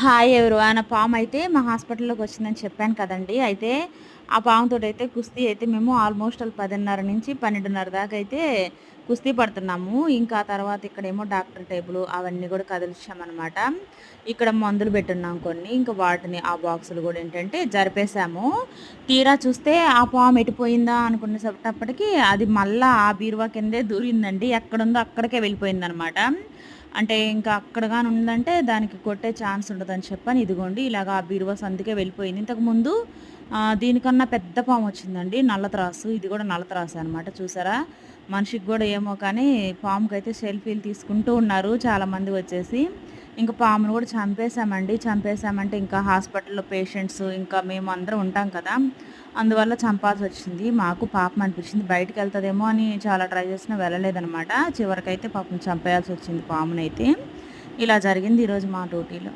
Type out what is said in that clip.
Hi ఎవరు? ఆయన పాము అయితే మా హాస్పిటల్లోకి వచ్చిందని చెప్పాను కదండి. అయితే ఆ పాముతో అయితే కుస్తీ అయితే మేము ఆల్మోస్ట్ పదిన్నర నుంచి పన్నెండున్నర దాకా అయితే కుస్తీ పడుతున్నాము. ఇంకా తర్వాత ఇక్కడేమో డాక్టర్ టేబుల్ అవన్నీ కూడా కదిలించామన్నమాట. ఇక్కడ మందులు పెట్టున్నాం కొన్ని. ఇంకా వాటిని ఆ బాక్సులు కూడా ఏంటంటే జరిపేశాము. తీరా చూస్తే ఆ పాము ఎటుపోయిందా అనుకునేటప్పటికి అది మళ్ళీ ఆ బీరువా కిందే దూరిందండి. ఎక్కడుందో అక్కడికే వెళ్ళిపోయింది అనమాట అంటే ఇంకా అక్కడ కానీ ఉందంటే దానికి కొట్టే ఛాన్స్ ఉండదని చెప్పని ఇదిగోండి ఇలాగ ఆ బీరువా సందుకే వెళ్ళిపోయింది. ఇంతకుముందు దీనికన్నా పెద్ద పాము వచ్చిందండి నల్ల త్రాసు. ఇది కూడా నల్ల త్రాసు అనమాట చూసారా? మనిషికి కూడా ఏమో కానీ పాముకి అయితే సెల్ఫీలు తీసుకుంటూ ఉన్నారు చాలామంది వచ్చేసి. ఇంకా పామును కూడా చంపేశామండి. చంపేశామంటే ఇంకా హాస్పిటల్లో పేషెంట్స్ ఇంకా మేము అందరం ఉంటాం కదా. అందువల్ల చంపాల్సి వచ్చింది. మాకు పాపం అనిపించింది. బయటకు వెళ్తుందేమో అని చాలా ట్రై చేసినా వెళ్ళలేదనమాట చివరికైతే పాపం చంపేయాల్సి వచ్చింది పామునైతే. ఇలా జరిగింది ఈరోజు మా డ్యూటీలో.